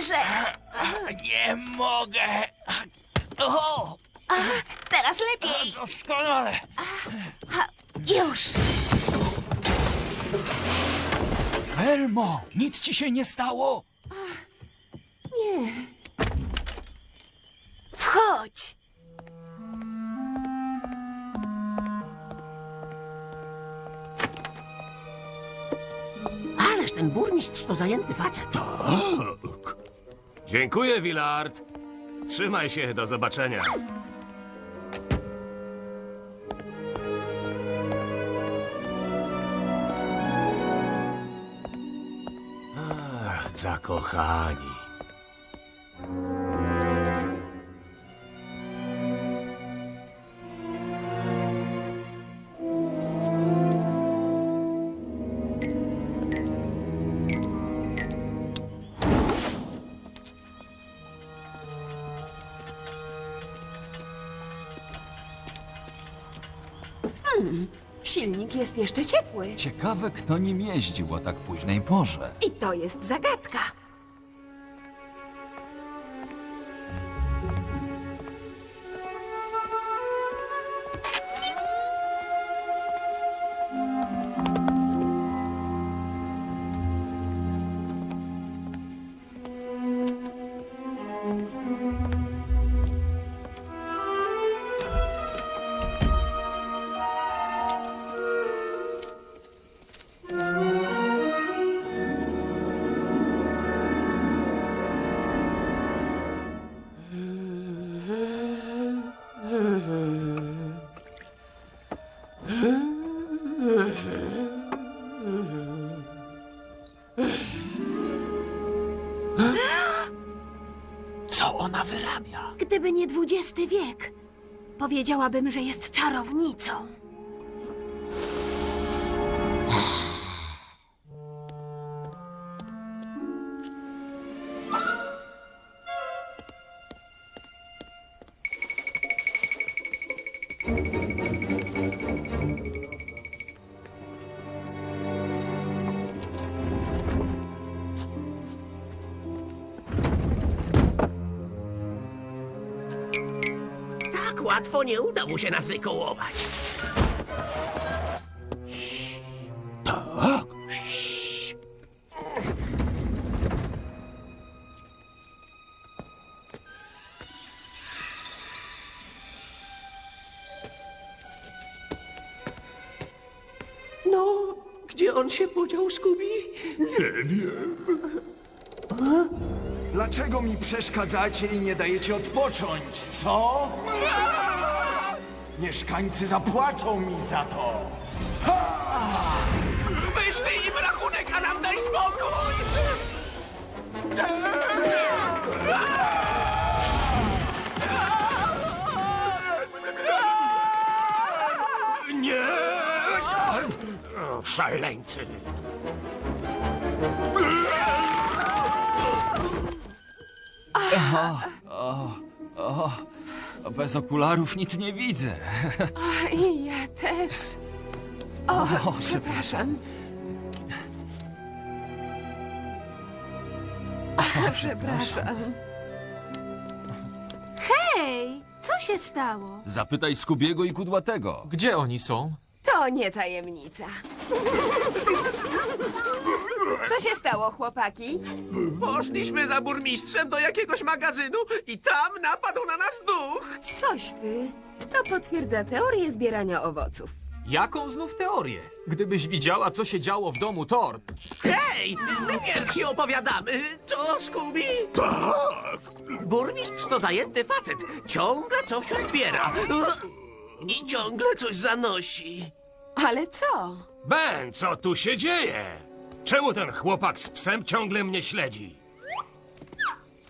wyżej. Nie mogę. O, Teraz lepiej. doskonale. Już. Elmo, nic ci się nie stało? Nie. Wchodź. Ależ ten burmistrz to zajęty facet. Dziękuję, Willard. Trzymaj się, do zobaczenia. Ach, zakochani. Silnik jest jeszcze ciepły. Ciekawe, kto nim jeździł o tak późnej porze. I to jest zagadka. Co ona wyrabia? Gdyby nie XX wiek, powiedziałabym, że jest czarownicą. Tak łatwo nie uda mu się nas wykołować. No, gdzie on się podział, Scooby? Dlaczego mi przeszkadzacie i nie dajecie odpocząć, co? Mieszkańcy zapłacą mi za to. Wyślij im rachunek, a nam daj spokój! Nie! O, szaleńcy! Bez okularów nic nie widzę. I ja też. O, przepraszam. Przepraszam. Hej, co się stało? Zapytaj Skubiego i Kudłatego. Gdzie oni są? To nie tajemnica. Co się stało, chłopaki? Poszliśmy za burmistrzem do jakiegoś magazynu i tam napadł na nas duch. Coś ty. To potwierdza teorię zbierania owoców. Jaką znów teorię? Gdybyś widziała, co się działo w domu Tord. Hej, my pierwsi opowiadamy. Co, Scooby? Tak. Burmistrz to zajęty facet. Ciągle coś odbiera. I ciągle coś zanosi. Ale co? Ben, co tu się dzieje? Czemu ten chłopak z psem ciągle mnie śledzi?